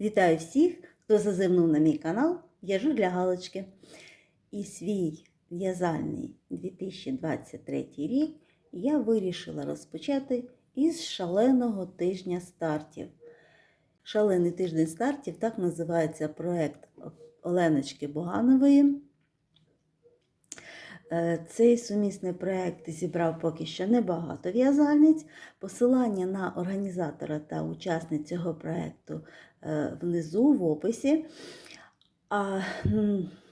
Вітаю всіх, хто зазирнув на мій канал В'яжу для галочки. І свій в'язальний 2023 рік я вирішила розпочати із шаленого тижня стартів. Шалений тиждень стартів так називається проект Оленочки Боганової. Е, Цей сумісний проект зібрав поки що небагато в'язальниць. Посилання на організатора та учасниць цього проекту внизу в описі. А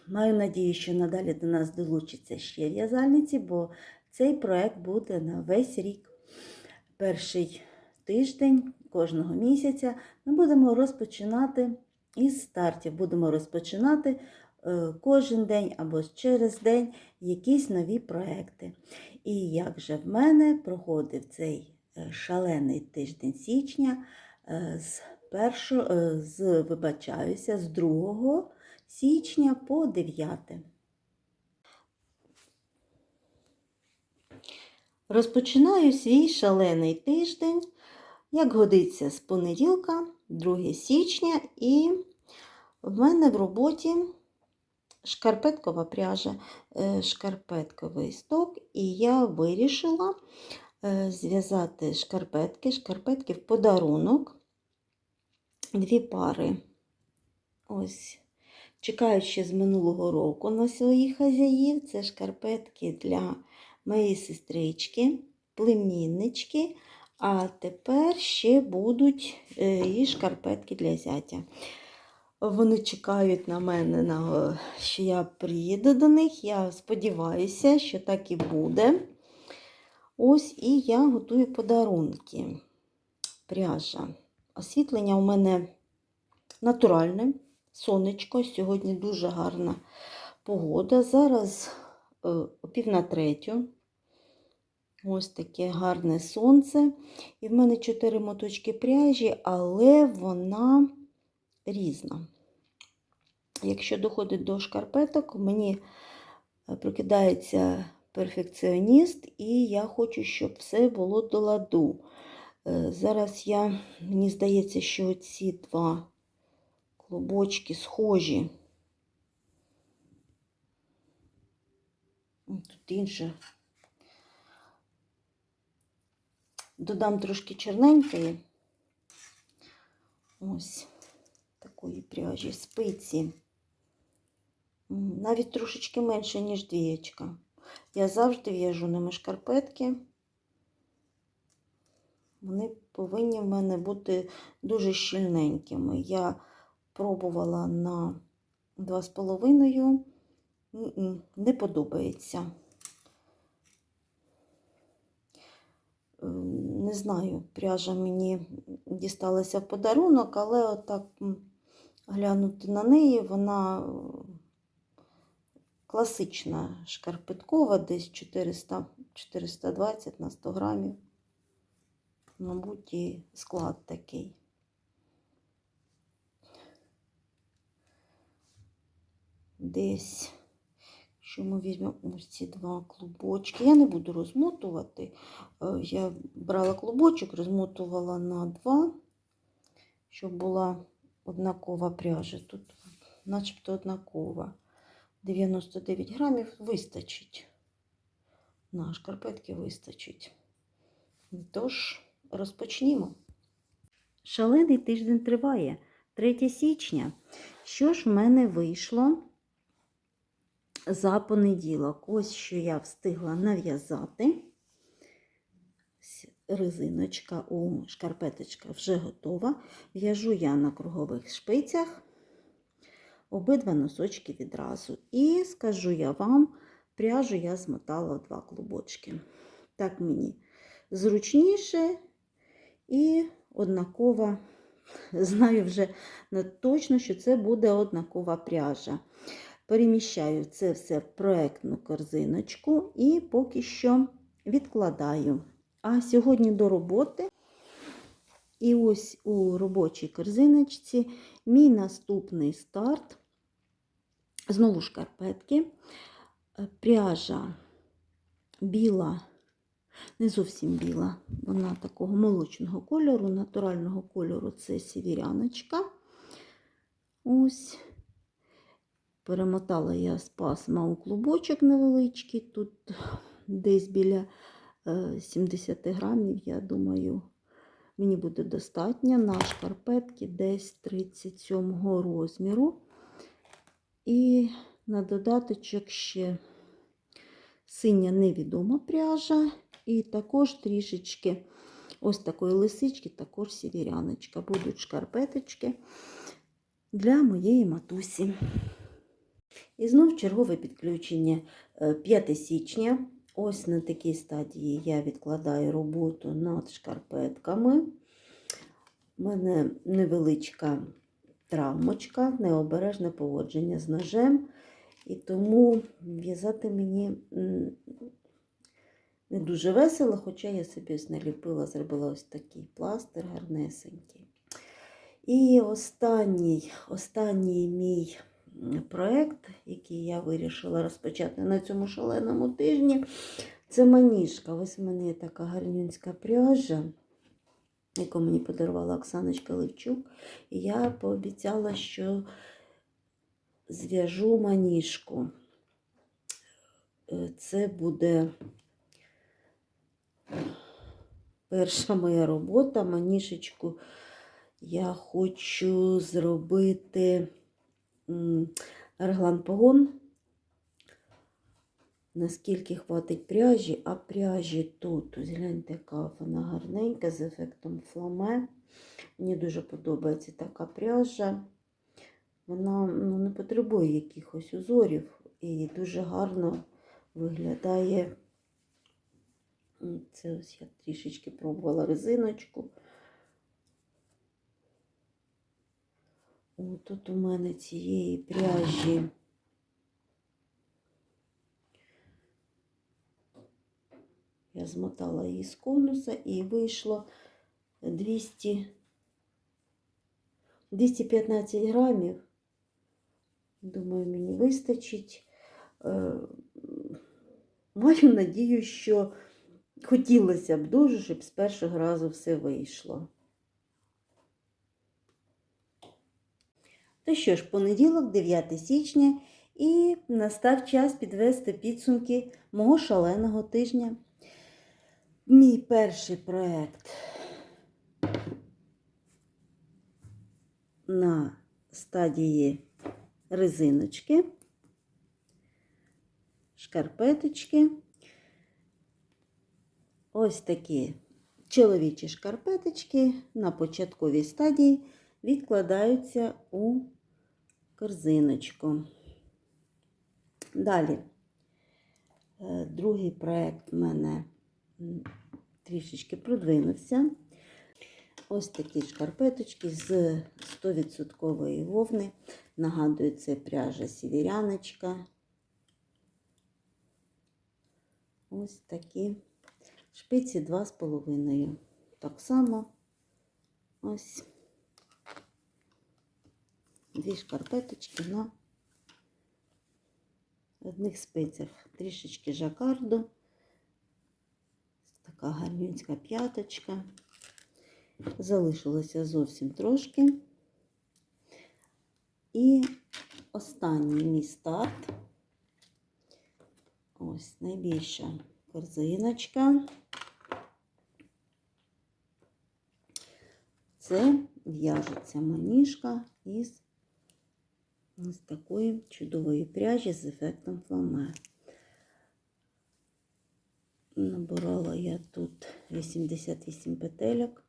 маю надію, що надалі до нас долучаться ще в'язальниці, бо цей проект буде на весь рік. Перший тиждень кожного місяця ми будемо розпочинати із стартів. Будемо розпочинати е, кожен день або через день якісь нові проекти. І як же в мене проходив цей е, шалений тиждень січня е, з першого, е, з, вибачаюся, з 2 січня по 9. Розпочинаю свій шалений тиждень, як годиться, з понеділка, 2 січня, і в мене в роботі шкарпеткова пряжа, е, шкарпетковий сток, і я вирішила е, зв'язати шкарпетки, шкарпетки в подарунок, дві пари. Ось, чекаючи з минулого року на своїх хазяїв, це шкарпетки для моєї сестрички, племіннички, а тепер ще будуть е, і шкарпетки для зятя. Вони чекають на мене, на, що я приїду до них. Я сподіваюся, що так і буде. Ось і я готую подарунки. Пряжа. Освітлення у мене натуральне, сонечко. Сьогодні дуже гарна погода. Зараз е, о пів на третю. Ось таке гарне сонце. І в мене чотири моточки пряжі, але вона різна. Якщо доходить до шкарпеток, мені е, прокидається перфекціоніст, і я хочу, щоб все було до ладу. Е, Зараз я, мені здається, що ці два клубочки схожі. Тут інше. Додам трошки чорненької. Ось такої пряжі, спиці. Навіть трошечки менше, ніж двієчка. Я завжди в'яжу ними шкарпетки. Вони повинні в мене бути дуже щільненькими. Я пробувала на 2,5, не подобається. Не знаю, пряжа мені дісталася в подарунок, але отак глянути на неї, вона класична шкарпеткова, десь 400, 420 на 100 грамів. Мабуть, і склад такий. Десь, якщо ми візьмемо ось ці два клубочки, я не буду розмотувати. Е, Я брала клубочок, розмотувала на два, щоб була однакова пряжа. Тут начебто однакова. 99 грамів вистачить. На шкарпетки вистачить. Тож, розпочнімо. Шалений тиждень триває. 3 січня. Що ж в мене вийшло за понеділок? Ось що я встигла нав'язати. Резиночка у шкарпеточка вже готова. В'яжу я на кругових шпицях обидва носочки відразу. І скажу я вам, пряжу я змотала два клубочки. Так мені зручніше і однакова, знаю вже точно, що це буде однакова пряжа. Переміщаю це все в проектну корзиночку і поки що відкладаю. А сьогодні до роботи. І ось у робочій корзиночці мій наступний старт. Знову шкарпетки. Пряжа біла, не зовсім біла, вона такого молочного кольору, натурального кольору це сівіряночка. Ось. Перемотала я з пасма у клубочок невеличкий. Тут десь біля е, 70 грамів, я думаю, мені буде достатньо на шкарпетки десь 37 розміру. І на додаточок ще синя невідома пряжа. І також трішечки ось такої лисички, також сівіряночка. Будуть шкарпеточки для моєї матусі. І знов чергове підключення е, 5 січня. Ось на такій стадії я відкладаю роботу над шкарпетками. У мене невеличка травмочка, необережне поводження з ножем. І тому в'язати мені не дуже весело, хоча я собі ось наліпила, зробила ось такий пластир гарнесенький. І останній, останній мій м, проект, який я вирішила розпочати на цьому шаленому тижні, це маніжка. Ось в мене є така гарнюнська пряжа, яку мені подарувала Оксаночка Левчук. І я пообіцяла, що зв'яжу маніжку. Е, Це буде перша моя робота. Манішечку я хочу зробити реглан погон. Наскільки хватить пряжі, а пряжі тут, гляньте, яка вона гарненька з ефектом фламе. Мені дуже подобається така пряжа. Вона ну, не потребує якихось узорів і дуже гарно виглядає. Це ось я трішечки пробувала резиночку. О, тут у мене цієї пряжі. Я змотала її з конуса і вийшло 200, 215 грамів. Думаю, мені вистачить. Е, Маю надію, що хотілося б дуже, щоб з першого разу все вийшло. То що ж, понеділок, 9 січня, і настав час підвести підсумки мого шаленого тижня. Мій перший проект на стадії резиночки, шкарпеточки. Ось такі чоловічі шкарпеточки на початковій стадії відкладаються у корзиночку. Далі, е, другий проект в мене трішечки продвинувся. Ось такі шкарпеточки з 100% вовни. Нагадую, це пряжа сівіряночка. Ось такі шпиці 2,5. Так само ось дві шкарпеточки на одних спицях. Трішечки жакарду. Така гарнюнська п'яточка. Залишилося зовсім трошки. І останній мій старт. Ось найбільша корзиночка. Це в'яжеться маніжка із ось такої чудової пряжі з ефектом фламе. Набирала я тут 88 петельок.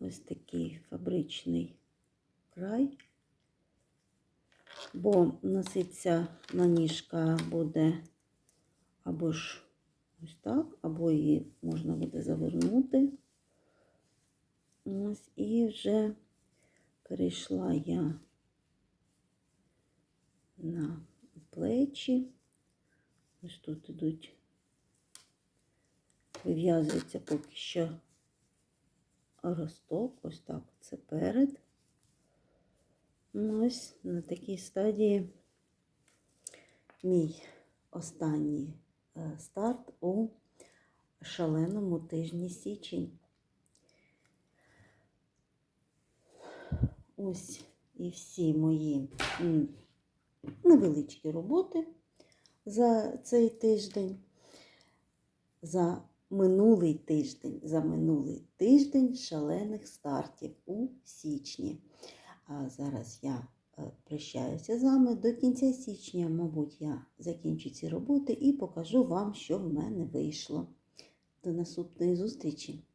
Ось такий фабричний край. Бо носиться маніжка буде або ж ось так, або її можна буде завернути. Ось і вже перейшла я на плечі. Ось тут ідуть, вив'язується поки що росток, ось так це перед. Ось на такій стадії мій останній старт у шаленому тижні січень. Ось і всі мої невеличкі роботи за цей тиждень, за минулий тиждень, за минулий тиждень шалених стартів у січні. А зараз я е, прощаюся з вами до кінця січня, мабуть, я закінчу ці роботи і покажу вам, що в мене вийшло. До наступної зустрічі!